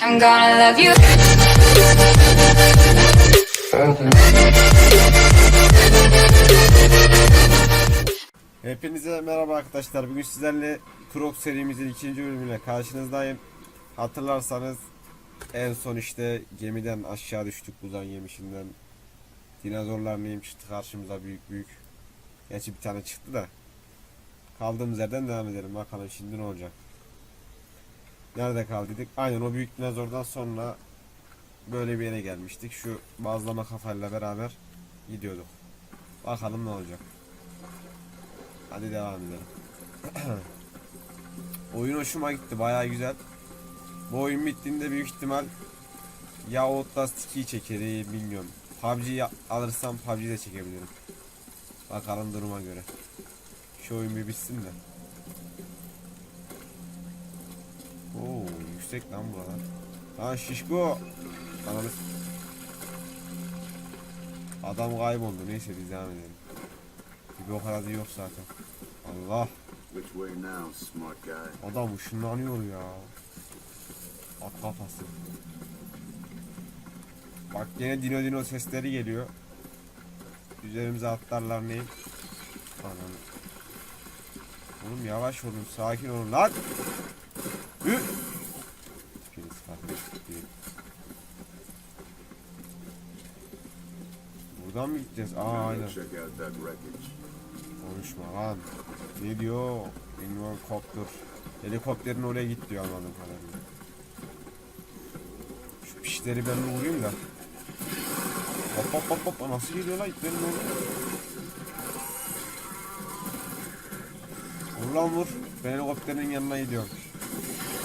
I'm gonna love you. Hepinize merhaba arkadaşlar. Bugün sizlerle Krok serimizin ikinci bölümüyle karşınızdayım. Hatırlarsanız en son işte gemiden aşağı düştük buzan yemişinden. Dinozorlar neyim çıktı karşımıza büyük büyük. Gerçi bir tane çıktı da. Kaldığımız yerden devam edelim. Bakalım şimdi ne olacak. Nerede kaldıydık? Aynen o büyük dinozordan sonra böyle bir yere gelmiştik. Şu bazlama kafayla beraber gidiyorduk. Bakalım ne olacak. Hadi devam edelim. oyun hoşuma gitti. Bayağı güzel. Bu oyun bittiğinde büyük ihtimal ya Outlast 2'yi çekerim bilmiyorum. PUBG'yi alırsam PUBG'yi de çekebilirim. Bakalım duruma göre. Şu oyun bir bitsin de. Yüksek lan buralar. Lan şişko. Ananı Adam kayboldu. Neyse biz devam edelim. Bir bok aradı yok zaten. Allah. Adam ışınlanıyor ya. At kafası. Bak yine dino dino sesleri geliyor. Üzerimize atlarlar neyim? Anam. Oğlum yavaş olun, sakin olun lan. Hı. Buradan mı gideceğiz? Aa aynen. Konuşma lan. Ne diyor? Bilmiyorum koptur. Helikopterin oraya git diyor anladığım kadarıyla. Şu pişleri ben bir vurayım da. Hop hop hop hop nasıl geliyor lan iplerin oraya? Vur lan vur. Ben helikopterin yanına gidiyorum.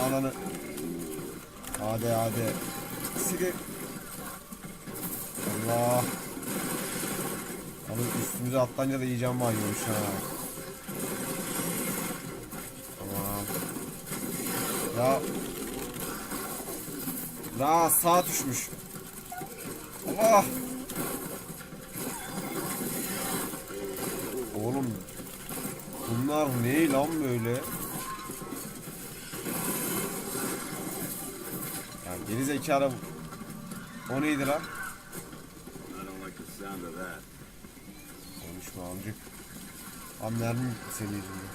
Ananı. Hadi hadi. Sigi. Allah. Abi üstümüze atlanca da yiyeceğim var yiyormuş ha. Tamam. Ya. Ya sağ düşmüş. Allah. Oğlum. Bunlar ne lan böyle? Ya geri zekalı. O neydi lan? I don't like the sound of that. Konuşma amcık. Aa mermi senin yüzünden.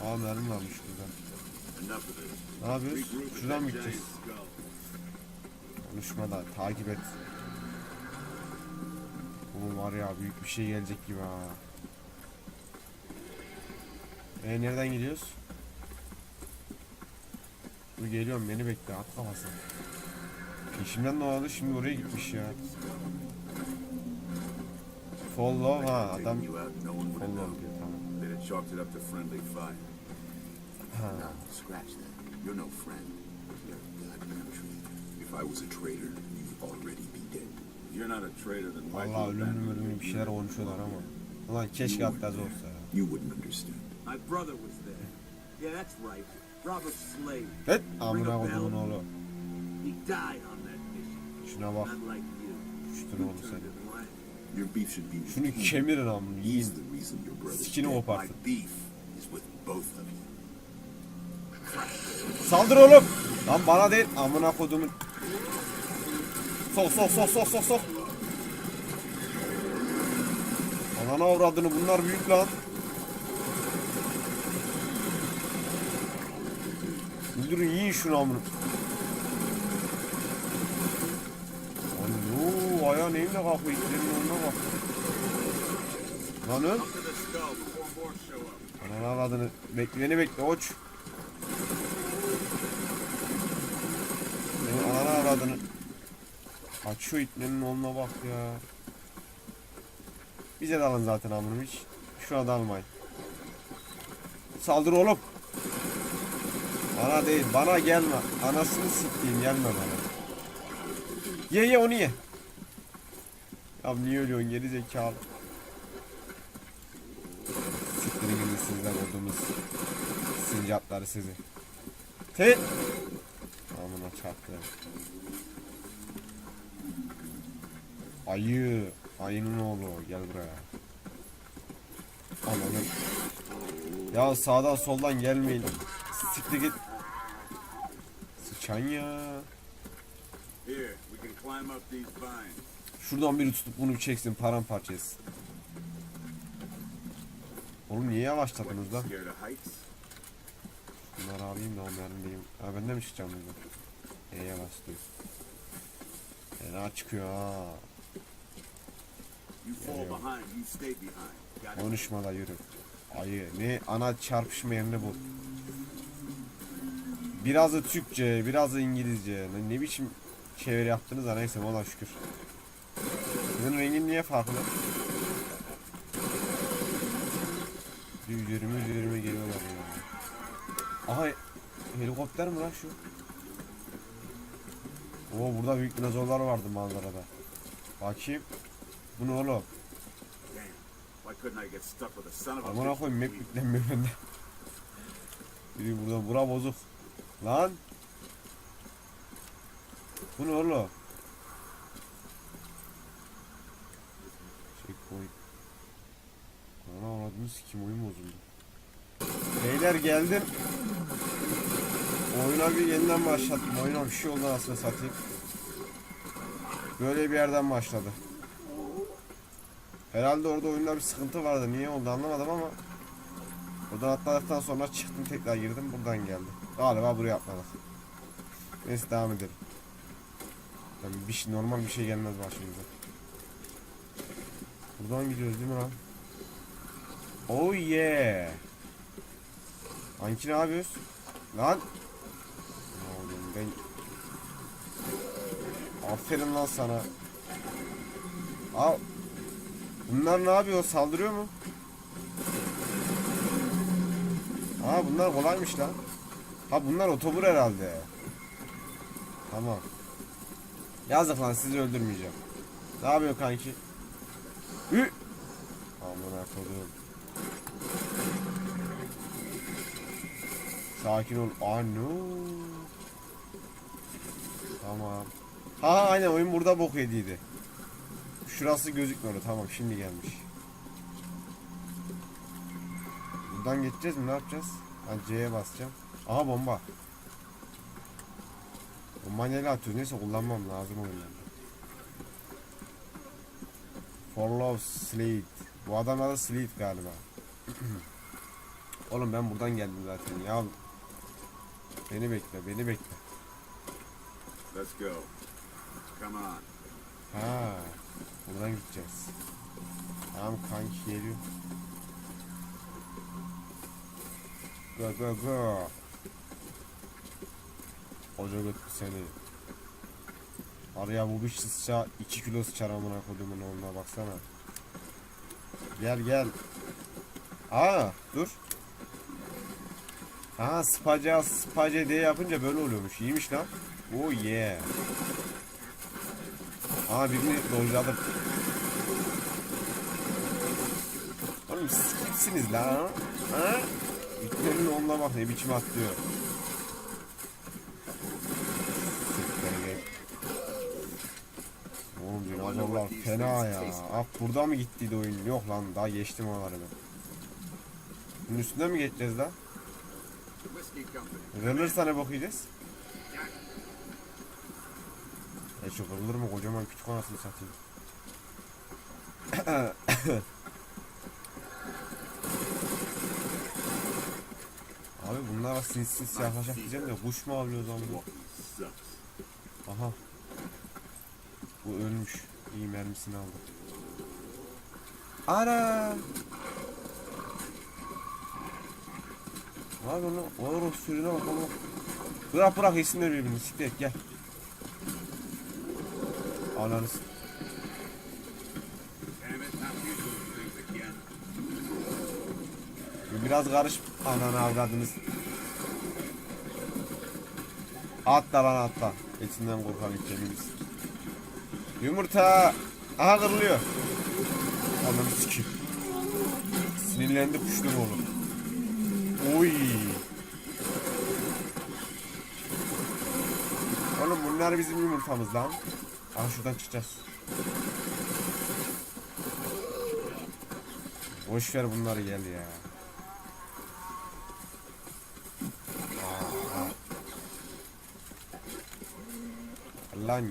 Aa mermi varmış burada. Enough of this. Ne yapıyoruz? Şuradan mı gideceğiz? Konuşma da takip et. Oğlum var ya büyük bir şey gelecek gibi ha. E nereden gidiyoruz? Dur geliyorum beni bekle at kafasına. Peşimden ne oldu şimdi oraya gitmiş ya. Follow ha adam one would have follow diyor tamam. They'd have chalked it up to friendly fire. Ha. No, scratch that. You're no friend. If I was a traitor, you'd already be dead. You're not a traitor, then why Vallahi ölümlü ölümlü bir şeyler konuşuyorlar ama. Ulan keşke atlas olsa ya. You wouldn't understand. My brother was there. Yeah, that's right. Robert Slade. Evet amına kodumun oğlu. He died on that mission. Şuna bak. Not like you. Şutun You oğlu turned seni. it around. Your beef should be with Şunu him. kemirin amına He's the reason your brother's Sikini dead. kopartın. Beef is with both of you. Saldır oğlum. Lan bana değil amına kodumun. Sok sok sok sok sok sok. Anana avradını bunlar büyük lan. Öldürün yiyin şunu amına. Lan ayağı neyimle kalkıyor itlerin önüne bak. Lan öl. Ananı avradını. Bekle beni bekle oç. Beni ananı avradını. Aç şu itlerin oğluna bak ya. Bize de zaten amınım hiç. Şuna da. Saldır oğlum. Bana değil bana gelme. Anasını siktiğim gelme bana. Ye ye onu ye. Ya niye ölüyorsun geri zekalı. Siktirin gidin sizler olduğumuz sincapları sizi. Tet. Amına çarptı. Ayı. Ayının oğlu gel buraya. Ananı. Ya sağdan soldan gelmeyin. Siktir git. Sıçan ya. Here, we can climb up these vines. Şuradan biri tutup bunu bir çeksin paramparça etsin. Oğlum niye yavaşladınız heights? Bunları alayım da onların diyeyim. Ha ben de mi çıkacağım burada? E'ye bastıyor. Fena çıkıyor ha. İt? Konuşma da yürü. Ayı. Ne ana çarpışma yerini bu. Birazı Türkçe, birazı İngilizce. Ne, ne biçim çeviri yaptınız da neyse ona şükür. Sizin rengin niye farklı? Üzerime üzerime geliyorlar ya. Aha helikopter mi lan şu? Oo burada büyük dinozorlar vardı manzarada. Bakayım. Bu ne oğlum? Damn. Why couldn't I get stuck with a son of a Amına bitch koyayım map yüklenmiyor bende. Biri burada bura bozuk. Lan. Bu ne oğlum? Checkpoint. Ana avradını sikim oyun bozuldu. Beyler geldim. Oyuna bir yeniden başlattım. Oyuna bir şey oldu aslında satayım. Böyle bir yerden başladı. Herhalde orada oyunda bir sıkıntı vardı. Niye oldu anlamadım ama Oradan atladıktan sonra çıktım tekrar girdim buradan geldi. Galiba buraya atladık. Neyse devam edelim. Tabii bir şey, normal bir şey gelmez başımıza. Buradan gidiyoruz değil mi lan? Oh yeah. Anki ne yapıyoruz? Lan. Oğlum ben... Aferin lan sana. Al. Bunlar ne yapıyor? Saldırıyor mu? Aa bunlar kolaymış lan. Ha bunlar otobur herhalde. Tamam. Yazık lan sizi öldürmeyeceğim. Ne yapıyor kanki? Ü. Amına kodum. Sakin ol. Aa no. Tamam. Ha aynen oyun burada bok yediydi. Şurası gözükmüyordu. Tamam şimdi gelmiş. Buradan geçeceğiz mi? Ne yapacağız? Ben C'ye basacağım. Aha bomba. Bomba neyle atıyoruz? Neyse kullanmam lazım oyunlarda. For Love Slate. Bu adam adı Slate galiba. Oğlum ben buradan geldim zaten ya. Beni bekle, beni bekle. Let's go. Come on. Ha, buradan gideceğiz. Tamam kanki geliyor. Go go go. Hoca götür seni. Araya bu bir sıça 2 kilo sıçar amına kodumun oğluna baksana. Gel gel. Aa dur. Ha spaca spaca diye yapınca böyle oluyormuş. İyiymiş lan. Oh yeah. Aa birini dojladım. Oğlum siz kimsiniz lan? Ha? İtlerin onunla bak ne biçim atlıyor. Siktir git. Oğlum dinozorlar fena ya. Ah burada mı gittiydi oyun? Yok lan daha geçtim oraları ben. Bunun üstüne mi geçeceğiz lan? Kırılırsa ne bakacağız? E şu kırılır mı kocaman küçük anasını satayım. Abi bunlara sinsi sinsi yaklaşak diyeceğim de kuş mu avlıyoruz ama? Aha. Bu ölmüş. İyi mermisini aldı. Ara. Abi onu olur o sürüne bak onu. Bırak bırak yesinler birbirini. Siktir gel. Ananı. Biraz karış ananı avradınız. Atla lan atla. Etinden korkan ülkemiz. Yumurta. Aha kırılıyor. Ananı sikeyim. Sinirlendi kuşlu oğlum. Oy. Oğlum bunlar bizim yumurtamız lan. Aha şuradan çıkacağız. Boş ver bunları gel ya. Lan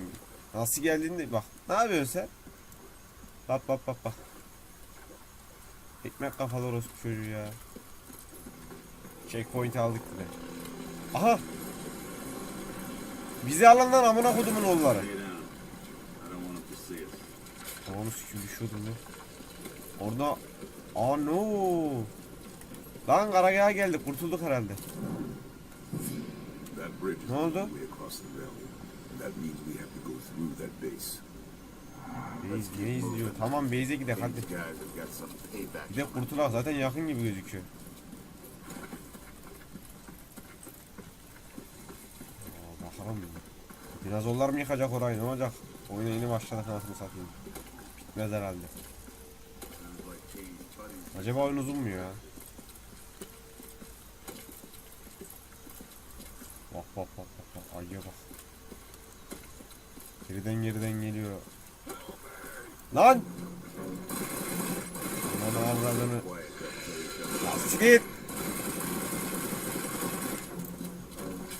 nasıl geldiğinde bak. Ne yapıyorsun sen? Bak bak bak bak. Ekmek kafalı orospu çocuğu ya. Checkpoint aldık bile. Aha! Bizi alın lan amına kodumun oğulları. Onu sikim düşüyordum lan. Orada... Aa no! Lan karagaha geldik kurtulduk herhalde. Ne oldu? Through that base. Beyz ne izliyor? Tamam Beyz'e gidelim hadi. These guys have got some payback. Bir de kurtulak zaten yakın gibi gözüküyor. Aa, bakalım. Dinozorlar mı yıkacak orayı ne olacak? Oyuna yeni başladık anasını satayım. Bitmez herhalde. Acaba oyun uzun mu ya? Bak bak bak bak bak ayıya bak. Geriden geriden geliyor. Lan! Lan. Ya Siktir!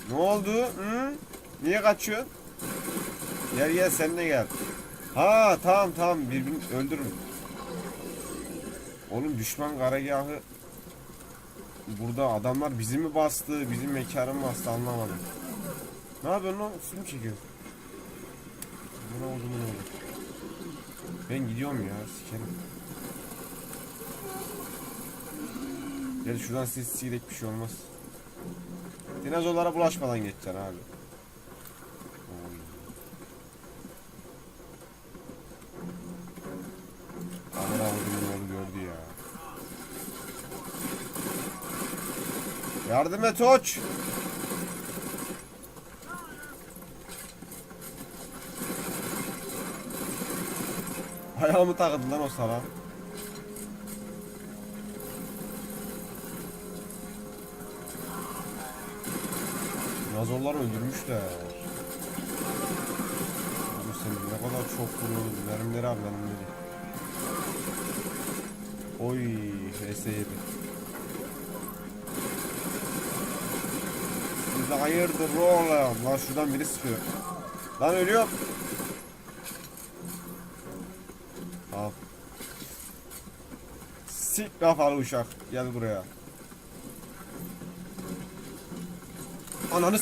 Ne oldu? Hı? Niye kaçıyorsun? Gel gel sen de gel. Ha tamam tamam birbirini öldürün. Oğlum düşman karargahı Burada adamlar bizi mi bastı, bizim mekanı mı bastı anlamadım. Ne yapıyorsun lan? Su çekiyorsun? Bu ne oldu ne oldu? Ben gidiyorum ya sikerim. Gel şuradan ses sirek bir şey olmaz. Dinozorlara bulaşmadan geçeceksin abi. Kodumun oğlu gördü ya. Yardım et Oç. Ayağımı takıldı lan o sana. Dinozorlar öldürmüşler. Oğlum sen ne kadar çok vuruyorsun. Mermileri abi mermileri. Oy HS yedi. Siz de hayırdır oğlum. Lan şuradan biri sıkıyor. Lan ölüyorum. Al. Sik kafalı uşak. Gel buraya. Ananı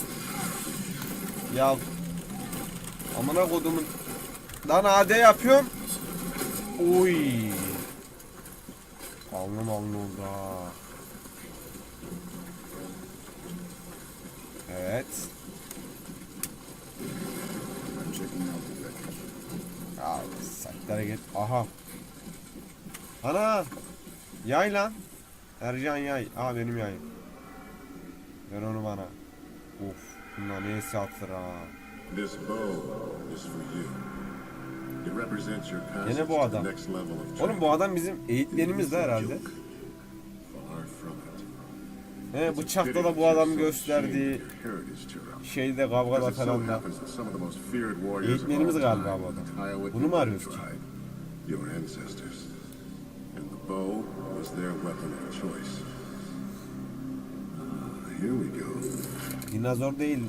Ya Amına kodumun Lan AD yapıyorum Uy Alnım alnım oldu ha Evet I'm checking out the wreckage. Ya saklere git Aha. Ana! Yay lan. Ercan yay. Aa benim yayım Ver onu bana. Of Bunlar neyse atır ha This bow is for you. It represents your passage Gene bu adam. the next level of Oğlum bu adam bizim eğitmenimiz de herhalde He bıçakta da bu adam gösterdiği şeyde kavgada falan da all galiba bu adam. Bunu mu arıyoruz ki? bow was their weapon of choice. Ah, Here we go. dinozor değil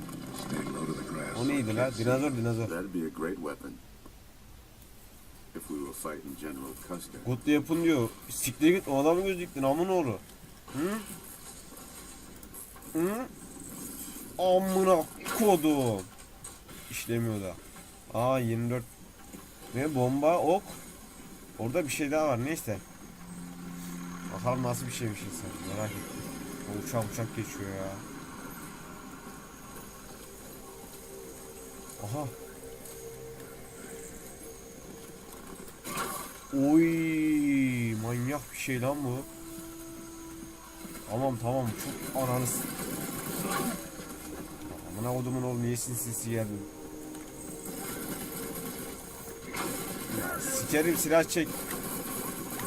Stay low to the grass. o neydi la dinozor dinozor That'd be a great weapon. If we were fighting General Custer. Kutlu yapın diyor siktir git o adamı gözüktün amın oğlu Hı? Hı? Amına kodum. İşlemiyor da. Aa 24 Ne bomba ok. Orada bir şey daha var neyse. Bakalım nasıl bir şeymiş insan merak ettim. O uçak uçak geçiyor ya. Aha. Oy manyak bir şey lan bu. Tamam tamam çok ananı s- Amına kodumun oğlu niye sinsi geldin? Ya, sikerim silah çek.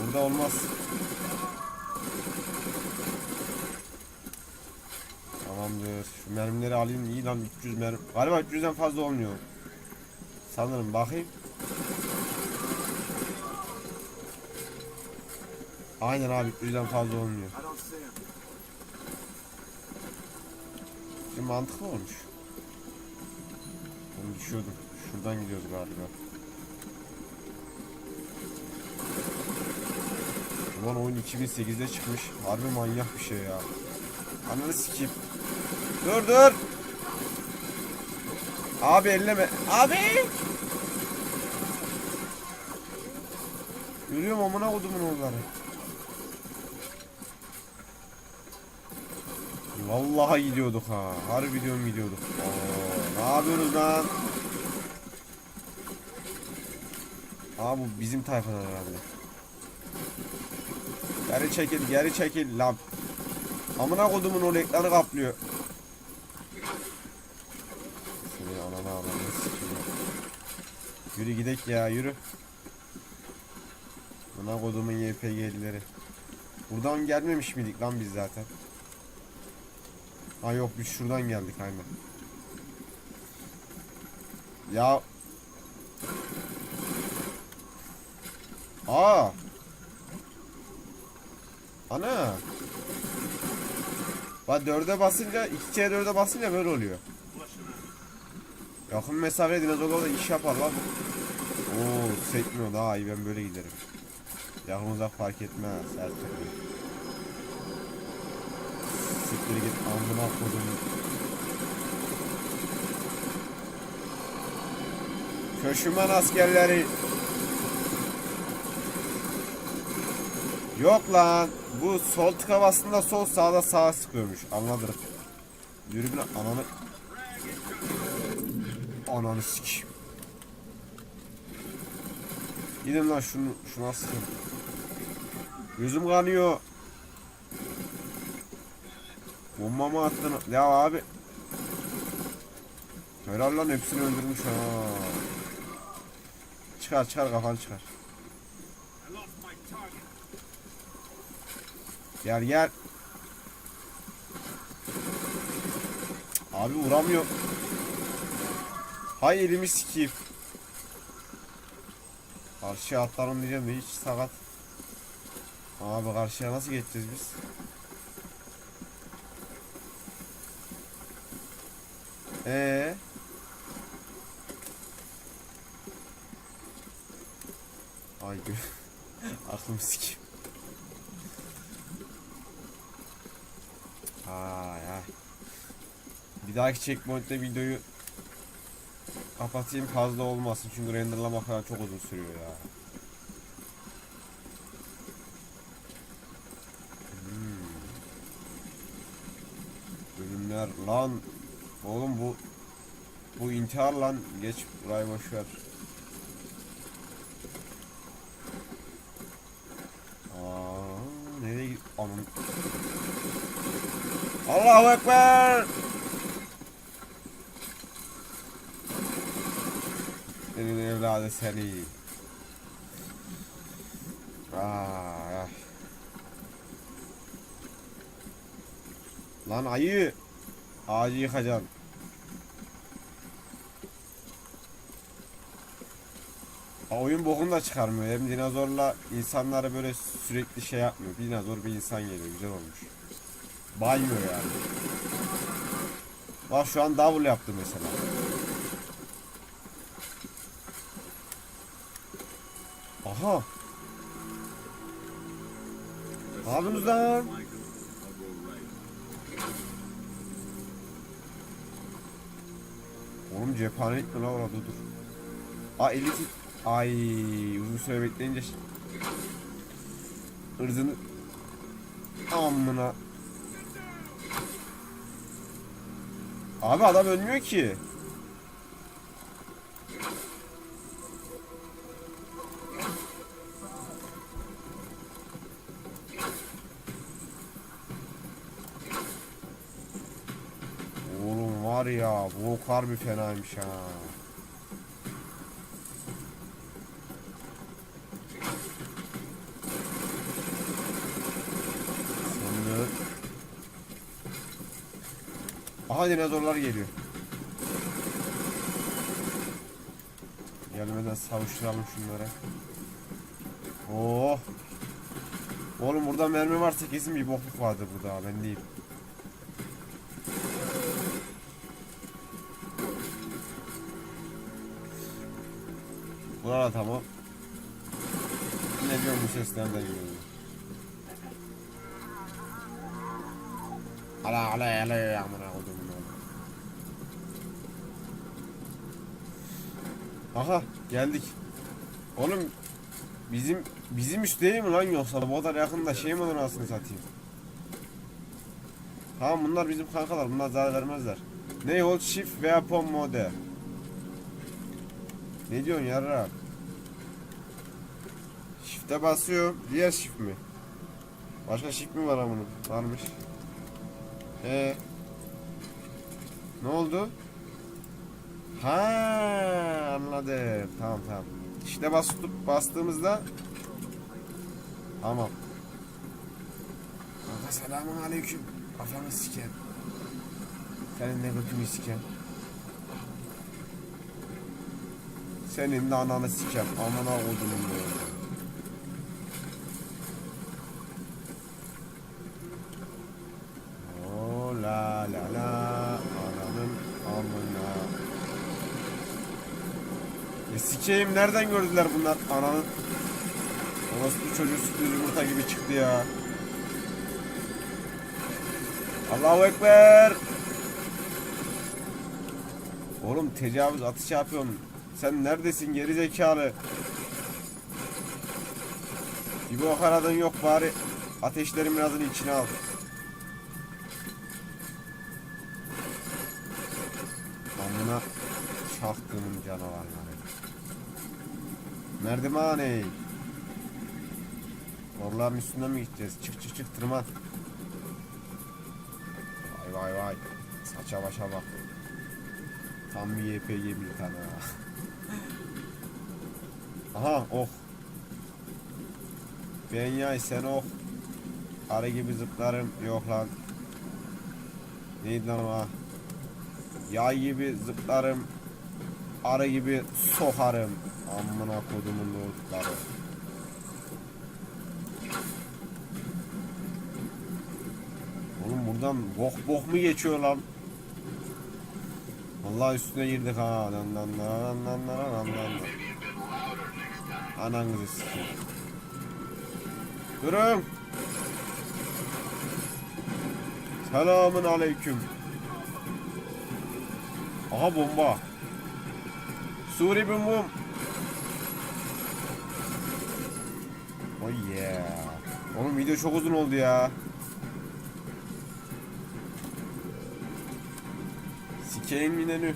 Burada olmaz. Tamamdır. Şu mermileri alayım iyi lan 300 mermi. Galiba 300'den fazla olmuyor. Sanırım bakayım. Aynen abi 300'den fazla olmuyor. Bir mantıklı olmuş. Ben düşüyordum. Şuradan gidiyoruz galiba. Ulan oyun 2008'de çıkmış. Harbi manyak bir şey ya. Ananı sikeyim. Dur dur. Abi elleme. Abi. Yürüyorum amına kodumun oğulları. Vallahi gidiyorduk ha. Harbi diyorum gidiyorduk. Ne yapıyorsunuz lan? Aa bu bizim tayfadan herhalde. Geri çekil, geri çekil lan. Amına kodumun o ekranı kaplıyor. Seni anana ananı sikeyim. Yürü gidek ya yürü. Amına kodumun YPG'lileri. Buradan gelmemiş miydik lan biz zaten? Ha yok biz şuradan geldik aynen. Ya Aa Ana Bak dörde basınca iki kere dörde basınca böyle oluyor. Yakın mesafede dinozorlar da iş yapar lan. Oo sekmiyor daha iyi ben böyle giderim. Yakın uzak fark etmez her türlü. Siktir git amına kodum. Köşümen askerleri. Yok lan. Bu sol tıka bastığında sol sağda sağa sıkıyormuş. Anladım. Yürü bir ananı. Ananı sik. Gidin lan şunu şuna sıkın. Gözüm kanıyor. Bomba mı attın? Ya abi. Helal lan hepsini öldürmüş ha. Çıkar çıkar kafanı çıkar. Gel gel. Abi vuramıyor. Hay elimi sikeyim. Karşıya atlarım diyeceğim de hiç sakat. Abi karşıya nasıl geçeceğiz biz? Ee. Ay gö. Aklım sikeyim. Ay ay. Bir dahaki checkpoint'te videoyu kapatayım fazla olmasın çünkü renderlama falan çok uzun sürüyor ya. Hmm. Bölümler lan oğlum bu bu intihar lan geç burayı boşver. Aa, nereye git? Anam. Allahu Ekber! Senin evladı seni. Ay, ay. Lan ayı. Ağacı yıkacaksın. Ha, oyun bokunu da çıkarmıyor. Hem dinozorla insanları böyle sürekli şey yapmıyor. Dinozor bir insan geliyor. Güzel olmuş. Baymıyor yani. Bak şu an double yaptı mesela. Aha. Ne yapıyorsunuz lan? Oğlum cephanelik mi la orada dur. Aa eli tut- Ay uzun süre bekleyince ırzını amına Abi adam ölmüyor ki. Bu harbi fenaymış ha. Sandık. Aha dinozorlar geliyor. Gelmeden savuşturalım şunları. Oh. Oğlum burada mermi varsa kesin bir bokluk vardır burada ben değil. Burada tamam. Ne diyorum bu ses nereden geliyor? Ala ala ala ya amına koydum bunu. Aha geldik. Oğlum bizim bizim üst değil mi lan yoksa bu kadar yakında şey mi olur aslında satayım. Tamam bunlar bizim kankalar bunlar zarar vermezler. Ne hold shift veya pom mode. Ne diyorsun yarra? Shift'e basıyor. Diğer shift mi? Başka shift mi var bunun? Varmış. Ee. Ne oldu? Ha anladım. Tamam tamam. İşte basıp bastığımızda Tamam. Kanka selamun aleyküm. Kafanı siken. Senin de götünü siken. Senin de ananı sikem. Amına kodumun böyle. Oo la la la. Ananın amına. E sikeyim nereden gördüler bunlar ananın? Orası bu çocuğu sütlü yumurta gibi çıktı ya. Allahu Ekber. Oğlum tecavüz atış yapıyorsun. Sen neredesin geri zekalı? Bir bok aradın yok bari. Ateşlerin birazını içine al. Amına çaktığımın canavarları. Merdivane. Orların üstünden mi gideceğiz? Çık çık çık tırman. Vay vay vay. Saça başa bak. Tam bir YPG bir tane. Aha oh. Ben yay sen oh. Arı gibi zıplarım. Yok lan. Neydi lan o? Yay gibi zıplarım. Arı gibi sokarım. Amına kodumun lordları. Oğlum buradan bok bok mu geçiyor lan? Vallahi üstüne girdik ha. Lan lan lan lan lan lan lan. Ananızı sikeyim. Durun. Selamun aleyküm. Aha bomba. Suri bum bum. Oh yeah. Oğlum video çok uzun oldu ya. Sikeyim minenü.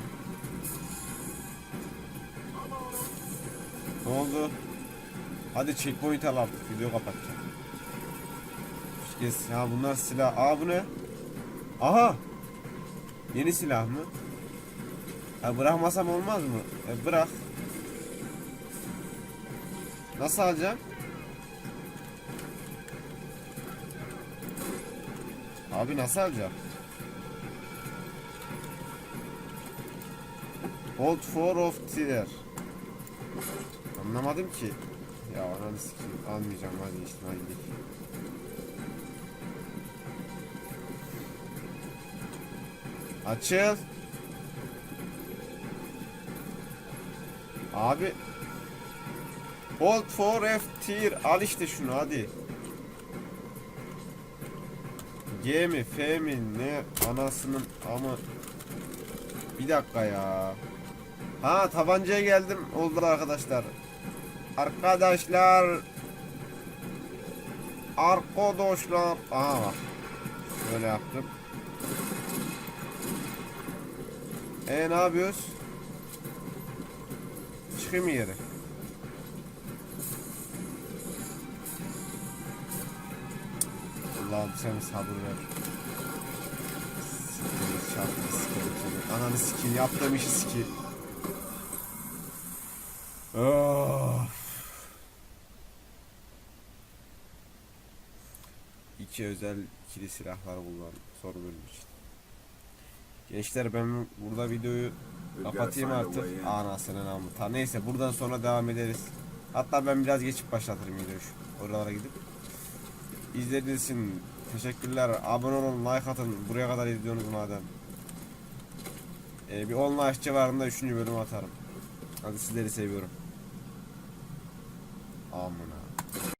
Ne oldu? Hadi checkpoint al artık video kapatacağım. Kes ya bunlar silah. Aa bu ne? Aha. Yeni silah mı? Ha bırakmasam olmaz mı? E bırak. Nasıl alacağım? Abi nasıl alacağım? Hold for of tier. Anlamadım ki. Ya ananı sikeyim. Almayacağım hadi işte hadi gidelim. Açıl. Abi. Hold for F tier. Al işte şunu hadi. G mi F mi ne anasının ama bir dakika ya. Ha tabancaya geldim oldu arkadaşlar. Arkadaşlar Arkadaşlar Aha bak Böyle yaptım E ne yapıyoruz? Çıkayım yere? Allah'ım sen sabır ver. Siktir, çarptı, siktir. Ananı sikeyim yaptığım işi sikeyim. Of. İki özel ikili silahlar kullan soru bölüm için. Gençler ben burada videoyu kapatayım artık. Anasının amı. Ta neyse buradan sonra devam ederiz. Hatta ben biraz geçip başlatırım videoyu şu oralara gidip. İzlediğiniz için teşekkürler. Abone olun, like atın. Buraya kadar izliyorsunuz madem. Ee, bir 10 like civarında 3. bölüm atarım. Hadi sizleri seviyorum. Amına.